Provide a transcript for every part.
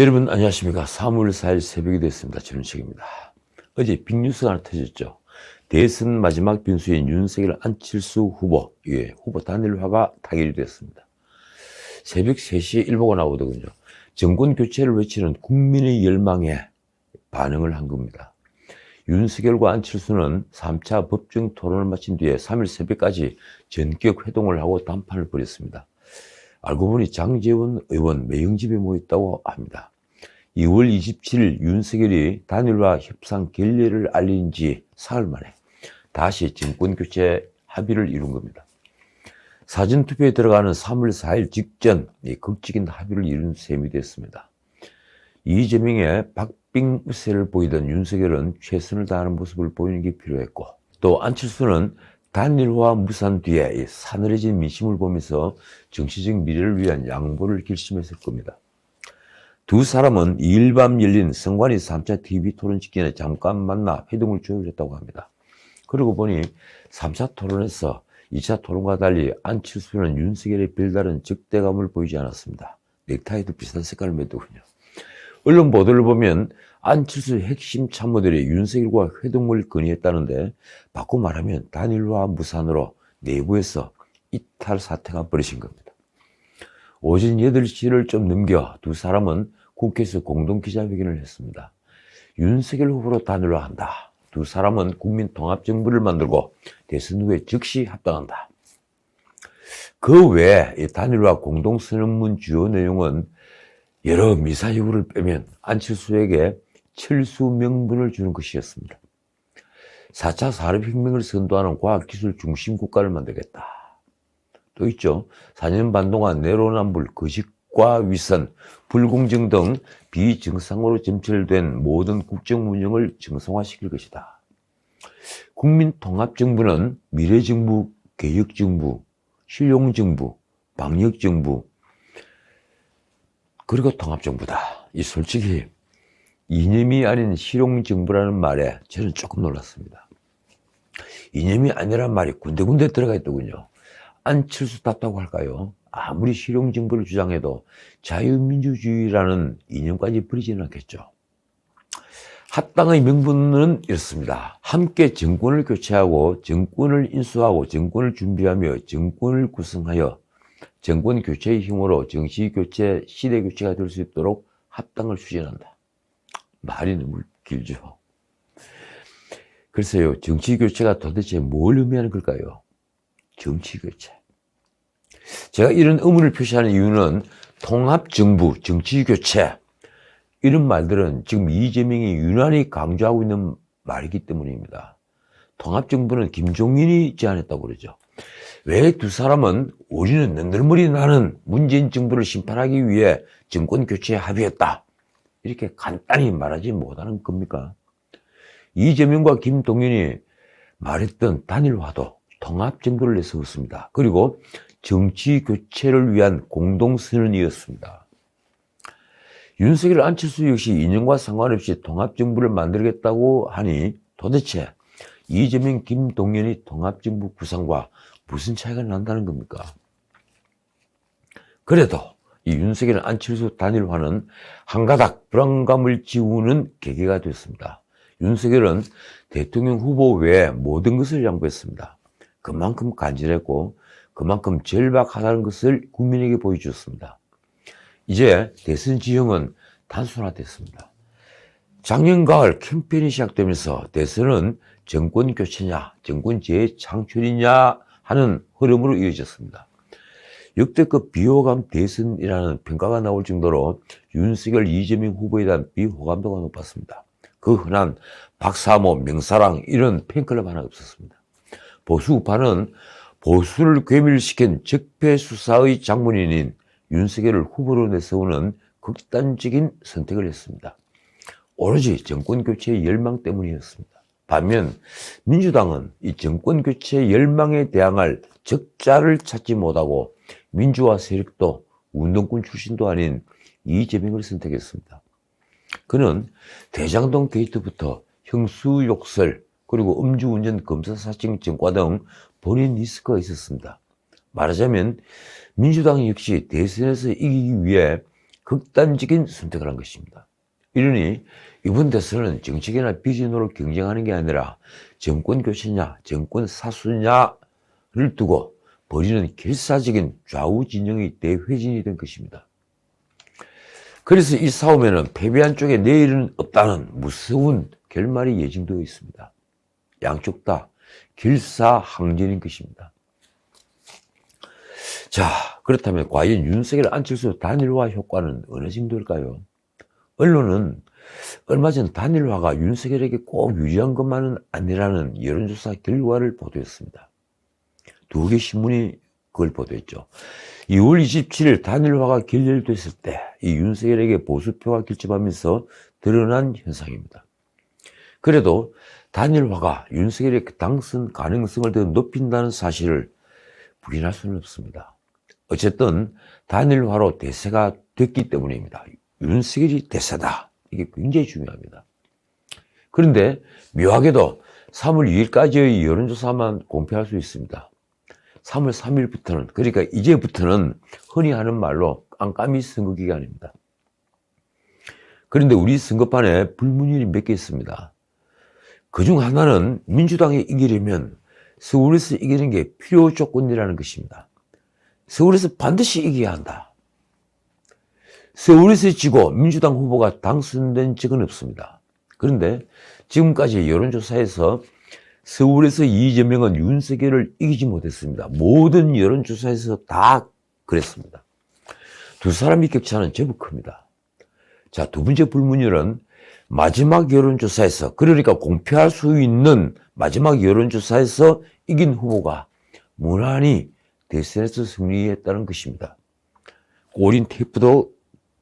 여러분 안녕하십니까? 3월 4일 새벽이 됐습니다. 전우식입니다. 어제 빅뉴스가 하나 터졌죠. 대선 마지막 변수인 윤석열 안칠수 후보 예, 후보 단일화가 타결이 됐습니다. 새벽 3시에 일보가 나오더군요. 정권 교체를 외치는 국민의 열망에 반응을 한 겁니다. 윤석열과 안칠수는 3차 법정 토론을 마친 뒤에 3일 새벽까지 전격 회동을 하고 담판을 벌였습니다 알고 보니 장재원 의원 매형집에 모였다고 합니다. 2월 27일 윤석열이 단일화 협상 결례를 알린 지 사흘 만에 다시 정권교체 합의를 이룬 겁니다. 사전투표에 들어가는 3월 4일 직전 극적인 합의를 이룬 셈이 됐습니다. 이재명의 박빙 우세를 보이던 윤석열은 최선을 다하는 모습을 보이는 게 필요했고 또 안철수는 단일화 무산 뒤에 사늘해진 민심을 보면서 정치적 미래를 위한 양보를 결심했을 겁니다. 두 사람은 2일 밤 열린 성관이 3차 TV 토론 직전에 잠깐 만나 회동을 조율했다고 합니다. 그러고 보니 3차 토론에서 2차 토론과 달리 안칠수는 윤석열의 별다른 적대감을 보이지 않았습니다. 넥타이도 비슷한 색깔을 매두군요. 언론 보도를 보면 안철수 핵심 참모들이 윤석열과 회동을 건의했다는데 바꿔 말하면 단일화 무산으로 내부에서 이탈 사태가 벌어진 겁니다. 오전 8시를 좀 넘겨 두 사람은 국회에서 공동 기자회견을 했습니다. 윤석열 후보로 단일화한다. 두 사람은 국민 통합정부를 만들고 대선 후에 즉시 합당한다. 그 외에 단일화 공동선언문 주요 내용은 여러 미사여구를 빼면 안철수에게 철수 명분을 주는 것이었습니다. 4차 산업혁명을 선도하는 과학기술 중심 국가를 만들겠다. 또 있죠. 4년 반 동안 내로남불, 거짓과 위선, 불공정 등 비정상으로 점철된 모든 국정 운영을 정상화시킬 것이다. 국민통합정부는 미래정부, 개혁정부, 실용정부, 방역정부, 그리고 통합정부다. 이 솔직히 이념이 아닌 실용정부라는 말에 저는 조금 놀랐습니다. 이념이 아니란 말이 군데군데 들어가 있더군요. 안철수 답다고 할까요? 아무리 실용정부를 주장해도 자유민주주의라는 이념까지 버리지는 않겠죠. 합당의 명분은 이렇습니다. 함께 정권을 교체하고 정권을 인수하고 정권을 준비하며 정권을 구성하여 정권 교체의 힘으로 정치 교체, 시대 교체가 될 수 있도록 합당을 추진한다. 말이 너무 길죠. 글쎄요, 정치 교체가 도대체 뭘 의미하는 걸까요? 정치 교체. 제가 이런 의문을 표시하는 이유는 통합정부, 정치 교체, 이런 말들은 지금 이재명이 유난히 강조하고 있는 말이기 때문입니다. 통합정부는 김종인이 제안했다고 그러죠. 왜 두 사람은 우리는 넌들머리 나는 문재인 정부를 심판하기 위해 정권 교체에 합의했다. 이렇게 간단히 말하지 못하는 겁니까? 이재명과 김동연이 말했던 단일화도 통합정부를 내세웠습니다. 그리고 정치 교체를 위한 공동선언이었습니다. 윤석열 안철수 역시 인연과 상관없이 통합정부를 만들겠다고 하니 도대체 이재명, 김동연이 통합정부 구상과 무슨 차이가 난다는 겁니까? 그래도 이 윤석열 안철수 단일화는 한 가닥 불안감을 지우는 계기가 됐습니다. 윤석열은 대통령 후보 외에 모든 것을 양보했습니다. 그만큼 간절했고 그만큼 절박하다는 것을 국민에게 보여주었습니다. 이제 대선 지형은 단순화됐습니다. 작년 가을 캠페인이 시작되면서 대선은 정권 교체냐, 정권 재창출이냐 하는 흐름으로 이어졌습니다. 역대급 비호감 대선이라는 평가가 나올 정도로 윤석열, 이재명 후보에 대한 비호감도가 높았습니다. 그 흔한 박사모, 명사랑 이런 팬클럽 하나 없었습니다. 보수 우파는 보수를 괴멸시킨 적폐수사의 장본인인 윤석열을 후보로 내세우는 극단적인 선택을 했습니다. 오로지 정권교체의 열망 때문이었습니다. 반면 민주당은 이 정권교체 열망에 대항할 적자를 찾지 못하고 민주화 세력도 운동권 출신도 아닌 이재명을 선택했습니다. 그는 대장동 게이트부터 형수 욕설 그리고 음주운전 검사 사칭 증과 등 본인 리스크가 있었습니다. 말하자면 민주당 역시 대선에서 이기기 위해 극단적인 선택을 한 것입니다. 이러니 이번 대선은 정책이나 비전으로 경쟁하는 게 아니라 정권 교체냐, 정권 사수냐를 두고 벌이는 결사적인 좌우 진영의 대회진이 된 것입니다. 그래서 이 싸움에는 패배한 쪽에 내일은 없다는 무서운 결말이 예정되어 있습니다. 양쪽 다 결사항전인 것입니다. 자, 그렇다면 과연 윤석열 안철수 단일화 효과는 어느 정도일까요? 언론은 얼마 전 단일화가 윤석열에게 꼭 유리한 것만은 아니라는 여론조사 결과를 보도했습니다. 두 개 신문이 그걸 보도했죠. 2월 27일 단일화가 결렬됐을 때 이 윤석열에게 보수표가 결집하면서 드러난 현상입니다. 그래도 단일화가 윤석열의 당선 가능성을 더 높인다는 사실을 부인할 수는 없습니다. 어쨌든 단일화로 대세가 됐기 때문입니다. 윤석열이 대세다. 이게 굉장히 중요합니다. 그런데 묘하게도 3월 2일까지의 여론조사만 공표할 수 있습니다. 3월 3일부터는 그러니까 이제부터는 흔히 하는 말로 깜깜이 선거 기간입니다. 그런데 우리 선거판에 불문율이 몇 개 있습니다. 그 중 하나는 민주당이 이기려면 서울에서 이기는 게 필요 조건이라는 것입니다. 서울에서 반드시 이겨야 한다. 서울에서 지고 민주당 후보가 당선된 적은 없습니다. 그런데 지금까지 여론조사에서 서울에서 이재명은 윤석열을 이기지 못했습니다. 모든 여론조사에서 다 그랬습니다. 두 사람의 격차는 제법 큽니다. 자, 두 번째 불문율은 마지막 여론조사에서, 그러니까 공표할 수 있는 마지막 여론조사에서 이긴 후보가 무난히 대선에서 승리했다는 것입니다. 꼬린 테이프도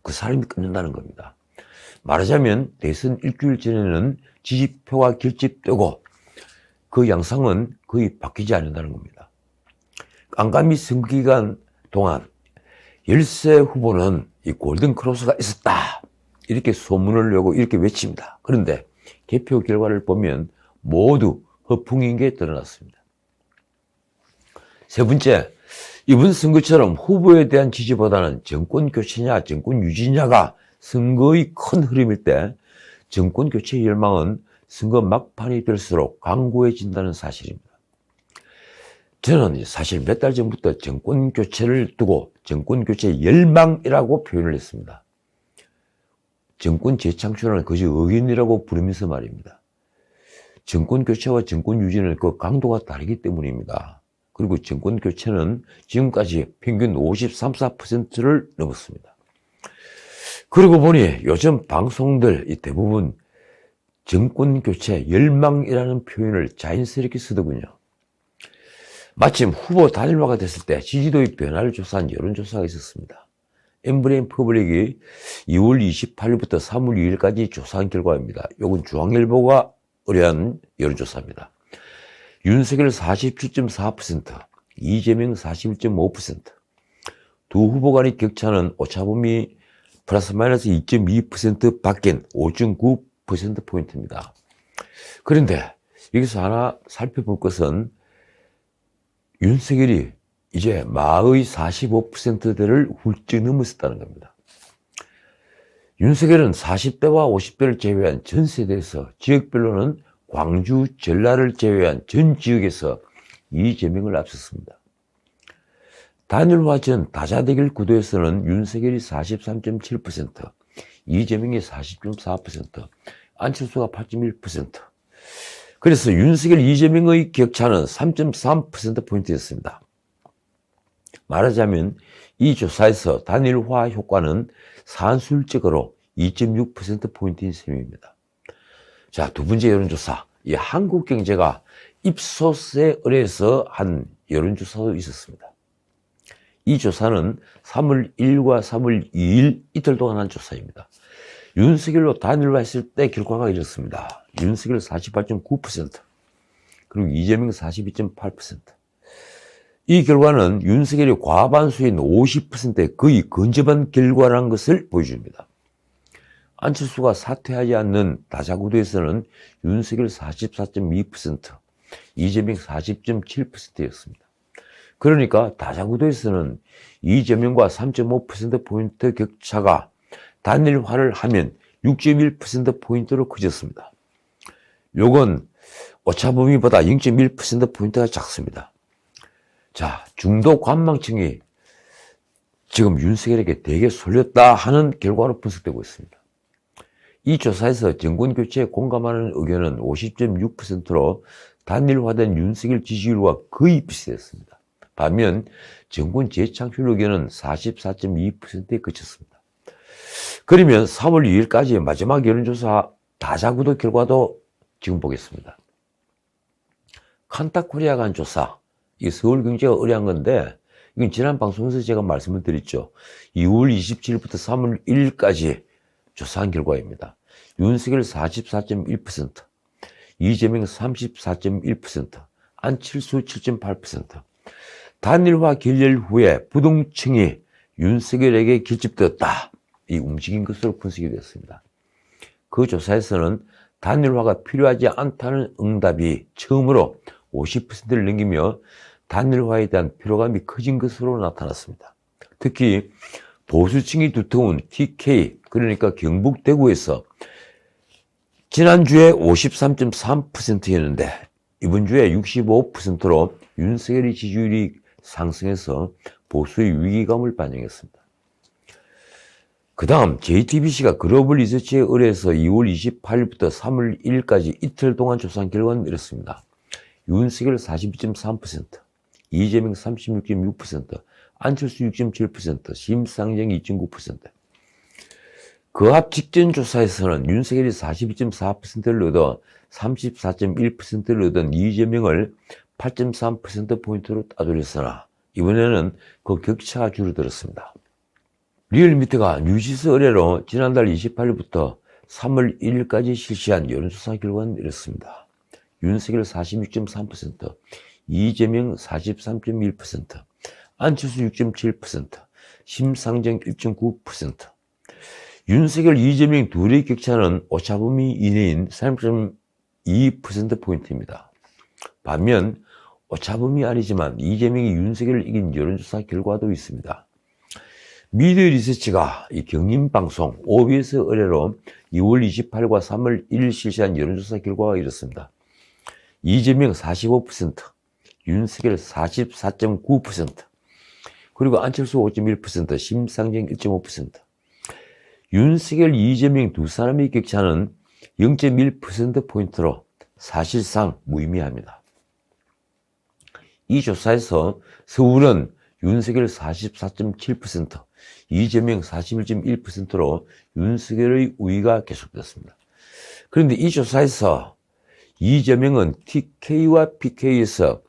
그 사람이 끊는다는 겁니다. 말하자면 대선 일주일 전에는 지지표가 결집되고 그 양상은 거의 바뀌지 않는다는 겁니다. 깜깜이 선거기간 동안 열세 후보는 이 골든 크로스가 있었다. 이렇게 소문을 내고 이렇게 외칩니다. 그런데 개표 결과를 보면 모두 허풍인 게 드러났습니다. 세 번째, 이번 선거처럼 후보에 대한 지지보다는 정권 교체냐, 정권 유지냐가 선거의 큰 흐름일 때 정권 교체 열망은 선거 막판이 될수록 강고해진다는 사실입니다. 저는 사실 몇 달 전부터 정권 교체를 두고 정권 교체 열망이라고 표현을 했습니다. 정권 재창출하는 그저 의견이라고 부르면서 말입니다. 정권 교체와 정권 유지는 그 강도가 다르기 때문입니다. 그리고 정권 교체는 지금까지 평균 53, 4%를 넘었습니다. 그러고 보니 요즘 방송들 대부분 정권 교체 열망이라는 표현을 자연스럽게 쓰더군요. 마침 후보 단일화가 됐을 때 지지도의 변화를 조사한 여론조사가 있었습니다. 엠브레인 퍼블릭이 2월 28일부터 3월 2일까지 조사한 결과입니다. 이건 중앙일보가 의뢰한 여론조사입니다. 윤석열 47.4%, 이재명 41.5%, 두 후보 간의 격차는 오차범위 플러스 마이너스 2.2% 바뀐 5.9 퍼센트 포인트입니다. 그런데 여기서 하나 살펴볼 것은 윤석열이 이제 마의 45%대를 훌쩍 넘었다는 겁니다. 윤석열은 40대와 50대를 제외한 전 세대에서 지역별로는 광주, 전라를 제외한 전 지역에서 이재명을 앞섰습니다. 단일화 전 다자대결 구도에서는 윤석열이 43.7%, 이재명이 40.4%, 안철수가 8.1%. 그래서 윤석열, 이재명의 격차는 3.3%포인트였습니다. 말하자면 이 조사에서 단일화 효과는 산술적으로 2.6%포인트인 셈입니다. 자, 두 번째 여론조사. 이 한국경제가 입소스에 의뢰해서 한 여론조사도 있었습니다. 이 조사는 3월 1일과 3월 2일 이틀 동안 한 조사입니다. 윤석열로 단일화했을 때 결과가 이렇습니다. 윤석열 48.9% 그리고 이재명 42.8%이 결과는 윤석열이 과반수인 50%의 거의 근접한 결과라는 것을 보여줍니다. 안철수가 사퇴하지 않는 다자구도에서는 윤석열 44.2%, 이재명 40.7%였습니다. 그러니까 다자구도에서는 이재명과 3.5%포인트 격차가 단일화를 하면 6.1%포인트로 커졌습니다. 요건 오차범위보다 0.1%포인트가 작습니다. 자, 중도 관망층이 지금 윤석열에게 대개 쏠렸다 하는 결과로 분석되고 있습니다. 이 조사에서 정권 교체에 공감하는 의견은 50.6%로 단일화된 윤석열 지지율과 거의 비슷했습니다. 반면 정권 재창출 의견은 44.2%에 그쳤습니다. 그러면 3월 2일까지 마지막 여론조사 다자구도 결과도 지금 보겠습니다. 칸타코리아가 한 조사, 이 서울 경제가 의뢰한 건데, 이건 지난 방송에서 제가 말씀을 드렸죠. 2월 27일부터 3월 1일까지 조사한 결과입니다. 윤석열 44.1%, 이재명 34.1%, 안칠수 7.8%. 단일화 결렬 후에 부동층이 윤석열에게 결집되었다. 이 움직인 것으로 분석이 됐습니다. 그 조사에서는 단일화가 필요하지 않다는 응답이 처음으로 50%를 넘기며 단일화에 대한 피로감이 커진 것으로 나타났습니다. 특히 보수층이 두터운 TK, 그러니까 경북 대구에서 지난주에 53.3%였는데 이번 주에 65%로 윤석열의 지지율이 상승해서 보수의 위기감을 반영했습니다. 그 다음 JTBC가 글로벌 리서치에 의뢰해서 2월 28일부터 3월 1일까지 이틀 동안 조사한 결과는 이렇습니다. 윤석열 42.3%, 이재명 36.6%, 안철수 6.7%, 심상정 2.9%. 그 앞 직전 조사에서는 윤석열이 42.4%를 얻어 34.1%를 얻은 이재명을 8.3%포인트로 따돌렸으나 이번에는 그 격차가 줄어들었습니다. 리얼미터가 뉴시스 의뢰로 지난달 28일부터 3월 1일까지 실시한 여론조사 결과는 이렇습니다. 윤석열 46.3%, 이재명 43.1%, 안철수 6.7%, 심상정 1.9%. 윤석열, 이재명 둘의 격차는 오차범위 이내인 3.2%포인트입니다. 반면 오차범위 아니지만 이재명이 윤석열을 이긴 여론조사 결과도 있습니다. 미드 리서치가 이 경림방송 OBS 의뢰로 2월 28일과 3월 1일 실시한 여론조사 결과가 이렇습니다. 이재명 45%, 윤석열 44.9%, 그리고 안철수 5.1%, 심상정 1.5%. 윤석열, 이재명 두 사람의 격차는 0.1%포인트로 사실상 무의미합니다. 이 조사에서 서울은 윤석열 44.7%, 이재명 41.1%로 윤석열의 우위가 계속됐습니다. 그런데 이 조사에서 이재명은 TK와 PK에서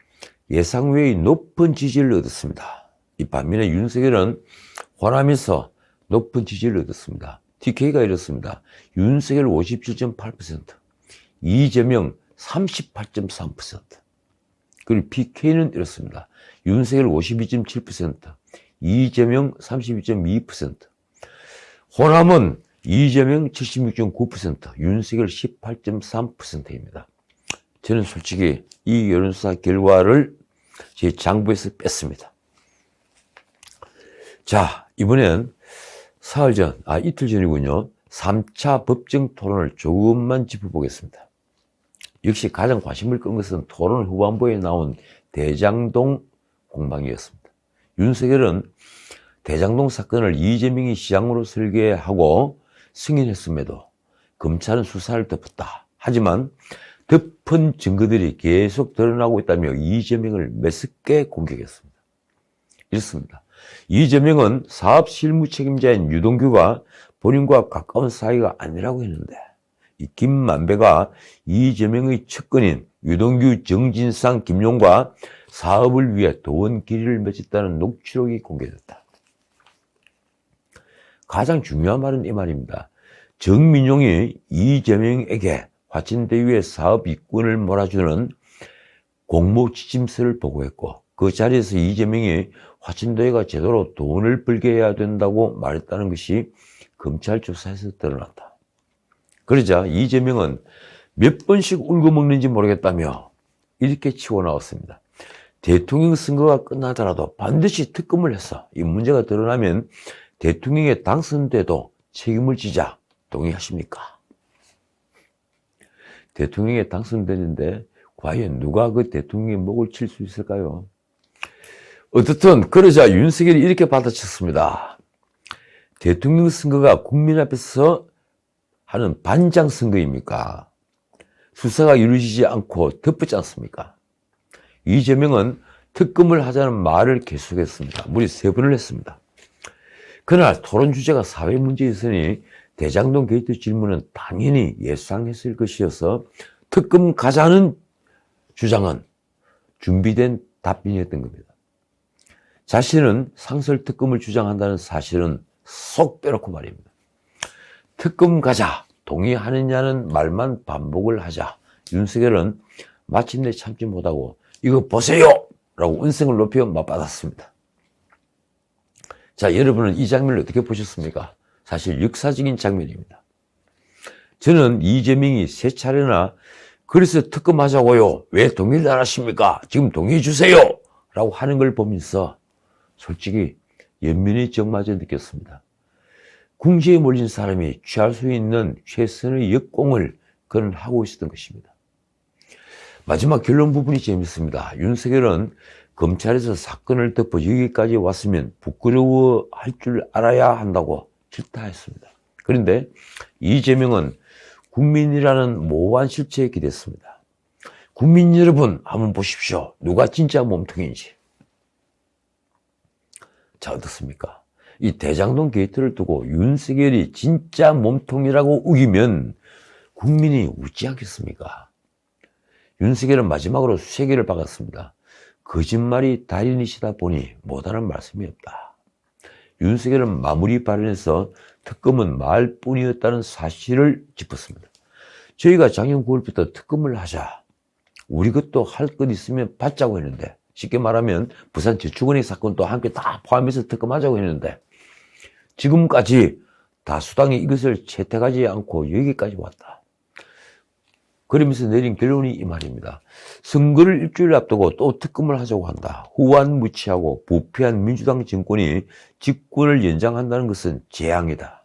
예상 외의 높은 지지를 얻었습니다. 이 반면에 윤석열은 호남에서 높은 지지를 얻었습니다. TK가 이렇습니다. 윤석열 57.8%, 이재명 38.3%, 그리고 PK는 이렇습니다. 윤석열 52.7%, 이재명 32.2%, 호남은 이재명 76.9%, 윤석열 18.3%입니다. 저는 솔직히 이 여론조사 결과를 제 장부에서 뺐습니다. 자, 이번엔 사흘 전, 아, 이틀 전이군요. 3차 법정 토론을 조금만 짚어보겠습니다. 역시 가장 관심을 끈 것은 토론 후반부에 나온 대장동 공방이었습니다. 윤석열은 대장동 사건을 이재명이 시장으로 설계하고 승인했음에도 검찰은 수사를 덮었다. 하지만 덮은 증거들이 계속 드러나고 있다며 이재명을 매섭게 공격했습니다. 이렇습니다. 이재명은 사업 실무 책임자인 유동규가 본인과 가까운 사이가 아니라고 했는데 이 김만배가 이재명의 측근인 유동규, 정진상, 김용과 사업을 위해 도원 길이를 맺었다는 녹취록이 공개됐다. 가장 중요한 말은 이 말입니다. 정민용이 이재명에게 화천대유의 사업 이권을 몰아주는 공모 지침서를 보고했고 그 자리에서 이재명이 화천대유가 제대로 돈을 벌게 해야 된다고 말했다는 것이 검찰 조사에서 드러났다. 그러자 이재명은 몇 번씩 울고 먹는지 모르겠다며 이렇게 치고 나왔습니다. 대통령 선거가 끝나더라도 반드시 특검을 해서 이 문제가 드러나면 대통령에 당선돼도 책임을 지자 동의하십니까? 대통령에 당선되는데 과연 누가 그 대통령의 목을 칠 수 있을까요? 어떻든 그러자 윤석열이 이렇게 받아쳤습니다. 대통령 선거가 국민 앞에서 하는 반장 선거입니까? 수사가 이루어지지 않고 덮었지 않습니까? 이재명은 특검을 하자는 말을 계속했습니다. 무리 세 번을 했습니다. 그날 토론 주제가 사회 문제였으니 대장동 게이트 질문은 당연히 예상했을 것이어서 특검 가자는 주장은 준비된 답변이었던 겁니다. 자신은 상설 특검을 주장한다는 사실은 속 빼놓고 말입니다. 특검 가자 동의하느냐는 말만 반복을 하자 윤석열은 마침내 참지 못하고 이거 보세요! 라고 은성을 높여 맞받았습니다. 자, 여러분은 이 장면을 어떻게 보셨습니까? 사실 역사적인 장면입니다. 저는 이재명이 세 차례나 그래서 특검하자고요. 왜 동의를 안 하십니까? 지금 동의해 주세요. 라고 하는 걸 보면서 솔직히 연민의 정마저 느꼈습니다. 궁지에 몰린 사람이 취할 수 있는 최선의 역공을 그는 하고 있었던 것입니다. 마지막 결론 부분이 재밌습니다. 윤석열은 검찰에서 사건을 덮어 여기까지 왔으면 부끄러워 할 줄 알아야 한다고 질타했습니다. 그런데 이재명은 국민이라는 모호한 실체에 기댔습니다. 국민 여러분 한번 보십시오. 누가 진짜 몸통인지. 자 어떻습니까? 이 대장동 게이트를 두고 윤석열이 진짜 몸통이라고 우기면 국민이 웃지 않겠습니까? 윤석열은 마지막으로 수세기를 박았습니다. 거짓말이 달인이시다 보니 못하는 말씀이 없다. 윤석열은 마무리 발언에서 특검은 말뿐이었다는 사실을 짚었습니다. 저희가 작년 9월부터 특검을 하자. 우리 것도 할 것 있으면 받자고 했는데 쉽게 말하면 부산 저축은행 사건도 함께 다 포함해서 특검하자고 했는데 지금까지 다수당이 이것을 채택하지 않고 여기까지 왔다. 그러면서 내린 결론이 이 말입니다. 선거를 일주일 앞두고 또 특검을 하자고 한다. 후한무치하고 부패한 민주당 정권이 집권을 연장한다는 것은 재앙이다.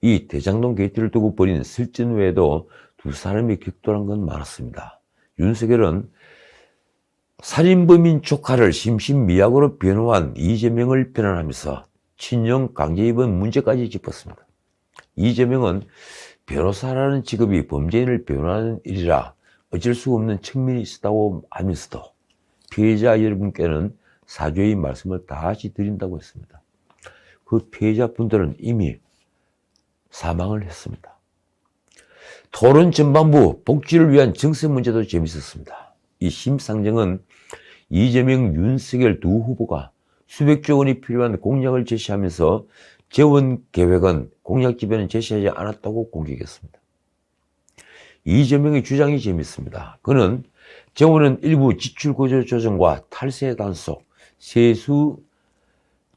이 대장동 게이트를 두고 벌인 설전 외에도 두 사람이 격돌한 건 많았습니다. 윤석열은 살인범인 조카를 심신미약으로 변호한 이재명을 비난하면서 친형 강제 입원 문제까지 짚었습니다. 이재명은 변호사라는 직업이 범죄인을 변호하는 일이라 어쩔 수 없는 측면이 있다고 하면서도 피해자 여러분께는 사죄의 말씀을 다시 드린다고 했습니다. 그 피해자분들은 이미 사망을 했습니다. 토론 전반부 복지를 위한 정세 문제도 재밌었습니다. 이 심상정은 이재명, 윤석열 두 후보가 수백조 원이 필요한 공약을 제시하면서 재원 계획은 공약 집에는 제시하지 않았다고 공격했습니다. 이재명의 주장이 재밌습니다. 그는 재원은 일부 지출 구조 조정과 탈세 단속, 세수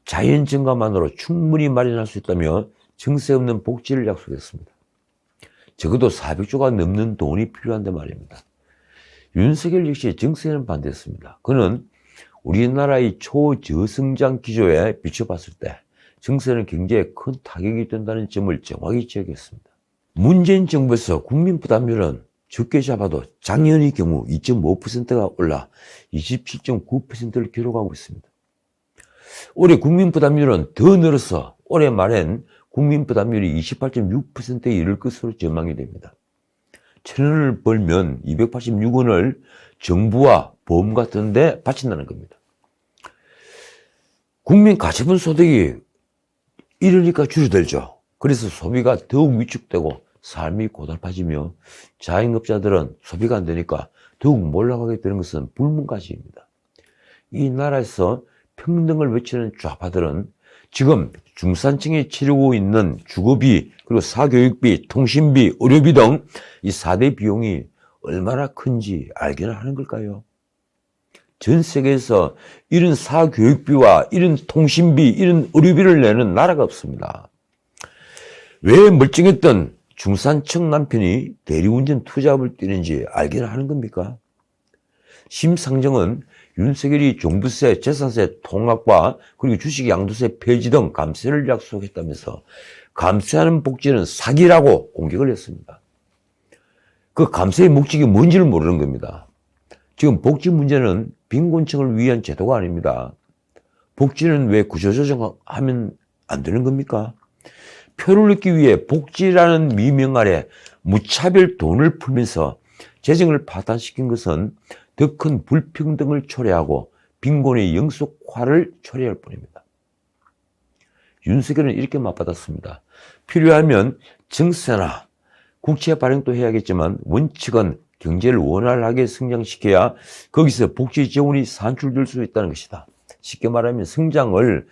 자연 증가만으로 충분히 마련할 수 있다며 증세 없는 복지를 약속했습니다. 적어도 400조가 넘는 돈이 필요한데 말입니다. 윤석열 역시 증세는 반대했습니다. 그는 우리나라의 초저성장 기조에 비춰봤을 때 정세는 경제에 큰 타격이 된다는 점을 정확히 지적했습니다. 문재인 정부에서 국민 부담률은 적게 잡아도 작년의 경우 2.5%가 올라 27.9%를 기록하고 있습니다. 올해 국민 부담률은 더 늘어서 올해 말엔 국민 부담률이 28.6%에 이를 것으로 전망이 됩니다. 천 원을 벌면 286원을 정부와 보험 같은 데 바친다는 겁니다. 국민 가처분 소득이 이러니까 줄어들죠. 그래서 소비가 더욱 위축되고 삶이 고달파지며 자영업자들은 소비가 안 되니까 더욱 몰락하게 되는 것은 불문가지입니다. 이 나라에서 평등을 외치는 좌파들은 지금 중산층이 치르고 있는 주거비, 그리고 사교육비, 통신비, 의료비 등 이 4대 비용이 얼마나 큰지 알기는 하는 걸까요? 전 세계에서 이런 사교육비와 이런 통신비, 이런 의료비를 내는 나라가 없습니다. 왜 멀쩡했던 중산층 남편이 대리운전 투잡을 뛰는지 알기는 하는 겁니까? 심상정은 윤석열이 종부세, 재산세 통합과 그리고 주식 양도세 폐지 등 감세를 약속했다면서 감세하는 복지는 사기라고 공격을 했습니다. 그 감세의 목적이 뭔지를 모르는 겁니다. 지금 복지 문제는 빈곤층을 위한 제도가 아닙니다. 복지는 왜 구조조정하면 안 되는 겁니까? 표를 얻기 위해 복지라는 미명 아래 무차별 돈을 풀면서 재정을 파탄시킨 것은 더 큰 불평등을 초래하고 빈곤의 영속화를 초래할 뿐입니다. 윤석열은 이렇게 맞받았습니다. 필요하면 증세나 국채 발행도 해야겠지만 원칙은 경제를 원활하게 성장시켜야 거기서 복지 지원이 산출될 수 있다는 것이다. 쉽게 말하면 성장을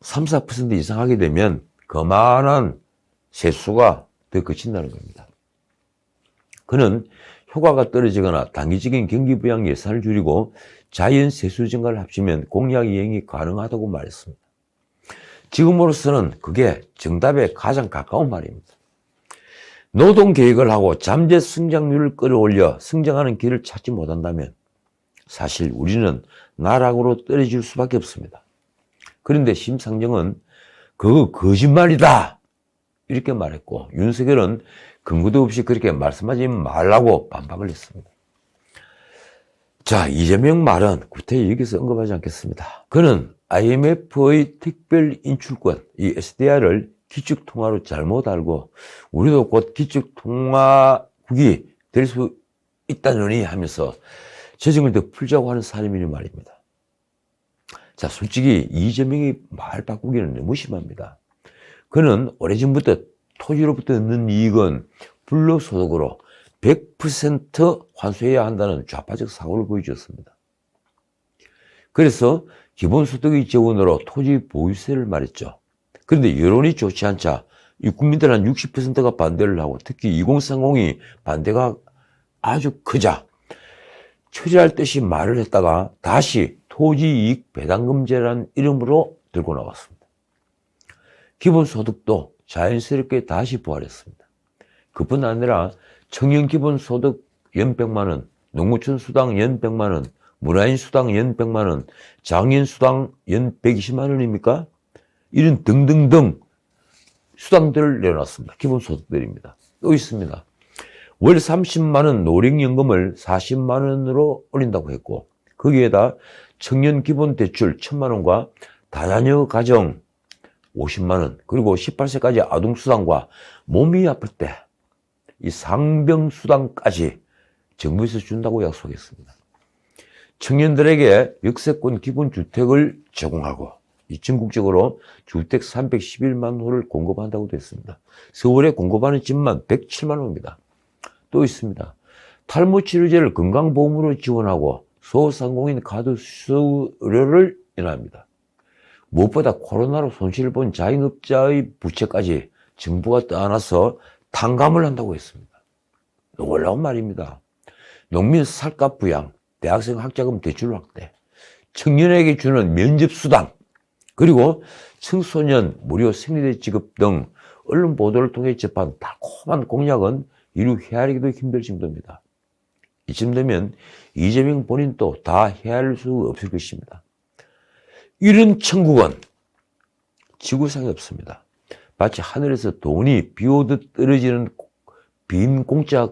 3, 4% 이상 하게 되면 그만한 세수가 더 그친다는 겁니다. 그는 효과가 떨어지거나 단기적인 경기 부양 예산을 줄이고 자연 세수 증가를 합치면 공약 이행이 가능하다고 말했습니다. 지금으로서는 그게 정답에 가장 가까운 말입니다. 노동 계획을 하고 잠재 성장률을 끌어올려 성장하는 길을 찾지 못한다면 사실 우리는 나락으로 떨어질 수밖에 없습니다. 그런데 심상정은 그거 거짓말이다 이렇게 말했고 윤석열은 근거도 없이 그렇게 말씀하지 말라고 반박을 했습니다. 자 이재명 말은 구태여 여기서 언급하지 않겠습니다. 그는 IMF의 특별 인출권 이 SDR을 기축통화로 잘못 알고 우리도 곧 기축통화국이 될 수 있다느니 하면서 재정을 더 풀자고 하는 사람이니 말입니다. 자, 솔직히 이재명이 말 바꾸기는 너무 심합니다. 그는 오래전부터 토지로부터 얻는 이익은 불로소득으로 100% 환수해야 한다는 좌파적 사고를 보여주었습니다. 그래서 기본소득의 재원으로 토지 보유세를 말했죠. 그런데 여론이 좋지 않자 이 국민들 한 60%가 반대를 하고 특히 2030이 반대가 아주 크자 처리할 듯이 말을 했다가 다시 토지이익 배당금제라는 이름으로 들고 나왔습니다. 기본소득도 자연스럽게 다시 부활했습니다. 그뿐 아니라 청년 기본소득 연 100만원, 농무촌 수당 연 100만원, 문화인 수당 연 100만원, 장인 수당 연 120만원입니까? 이런 등등등 수당들을 내놨습니다. 기본소득들입니다. 또 있습니다. 월 30만 원 노령연금을 40만 원으로 올린다고 했고, 거기에다 청년 기본 대출 1000만원과 다자녀 가정 50만 원, 그리고 18세까지 아동 수당과 몸이 아플 때 이 상병 수당까지 정부에서 준다고 약속했습니다. 청년들에게 역세권 기본 주택을 제공하고 이 전국적으로 주택 311만 호를 공급한다고도 했습니다. 서울에 공급하는 집만 107만 호입니다. 또 있습니다. 탈모 치료제를 건강보험으로 지원하고 소상공인 카드 수수료를 인하합니다. 무엇보다 코로나로 손실을 본 자영업자의 부채까지 정부가 떠안아서 탕감을 한다고 했습니다. 놀라운 말입니다. 농민 살값 부양, 대학생 학자금 대출 확대, 청년에게 주는 면접 수당, 그리고 청소년 무료 생리대 지급 등 언론 보도를 통해 접한 달콤한 공약은 이루 헤아리기도 힘들 정도입니다. 이쯤 되면 이재명 본인도 다 헤아릴 수 없을 것입니다. 이런 천국은 지구상에 없습니다. 마치 하늘에서 돈이 비 오듯 떨어지는 빈 공짜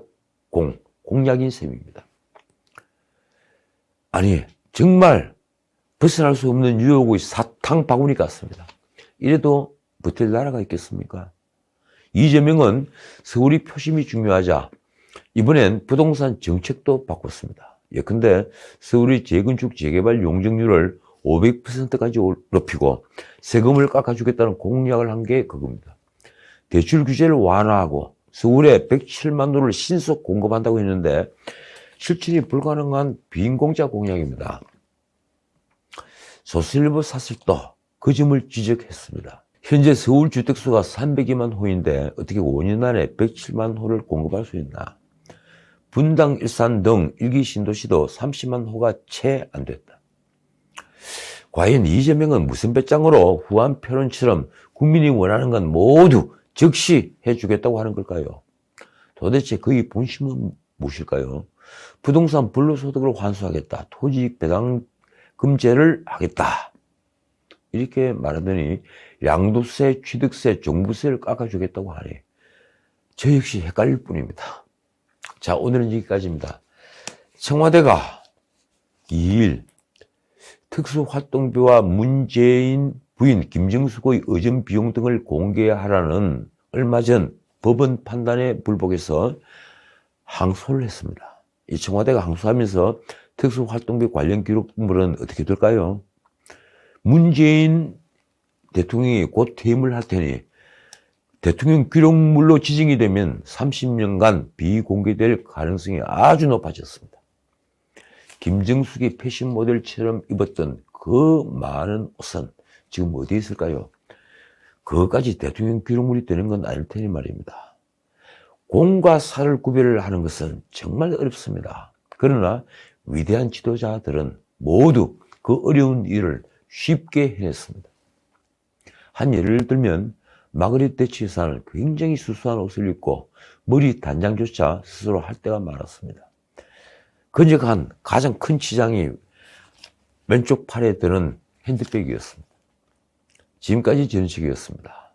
공, 공약인 셈입니다. 아니, 정말 벗어날 수 없는 유혹의 사탕 바구니 같습니다. 이래도 버틸 나라가 있겠습니까? 이재명은 서울이 표심이 중요하자 이번엔 부동산 정책도 바꿨습니다. 예컨대 서울의 재건축 재개발 용적률을 500%까지 높이고 세금을 깎아주겠다는 공약을 한 게 그겁니다. 대출 규제를 완화하고 서울에 107만 호를 신속 공급한다고 했는데 실천이 불가능한 빈공짜 공약입니다. 조선일보 사설도 그 점을 지적했습니다. 현재 서울 주택수가 302만 호인데 어떻게 5년 안에 107만 호를 공급할 수 있나? 분당, 일산 등 일기 신도시도 30만 호가 채 안 됐다. 과연 이재명은 무슨 배짱으로 후한 표론처럼 국민이 원하는 건 모두 즉시 해주겠다고 하는 걸까요? 도대체 그의 본심은 무엇일까요? 부동산 불로소득을 환수하겠다. 토지 배당 금제를 하겠다. 이렇게 말하더니 양도세, 취득세, 종부세를 깎아주겠다고 하네. 저 역시 헷갈릴 뿐입니다. 자, 오늘은 여기까지입니다. 청와대가 2일 특수활동비와 문재인 부인 김정숙의 의전 비용 등을 공개하라는 얼마 전 법원 판단에 불복해서 항소를 했습니다. 이 청와대가 항소하면서 특수활동비 관련 기록물은 어떻게 될까요? 문재인 대통령이 곧 퇴임을 할 테니 대통령 기록물로 지정이 되면 30년간 비공개될 가능성이 아주 높아졌습니다. 김정숙이 패션 모델처럼 입었던 그 많은 옷은 지금 어디에 있을까요? 그것까지 대통령 기록물이 되는 건 아닐 테니 말입니다. 공과 사를 구별을 하는 것은 정말 어렵습니다. 그러나 위대한 지도자들은 모두 그 어려운 일을 쉽게 해냈습니다. 한 예를 들면 마그리트 대치 여사는 굉장히 수수한 옷을 입고 머리 단장조차 스스로 할 때가 많았습니다. 근적한 가장 큰 치장이 왼쪽 팔에 드는 핸드백이었습니다. 지금까지 전식이었습니다.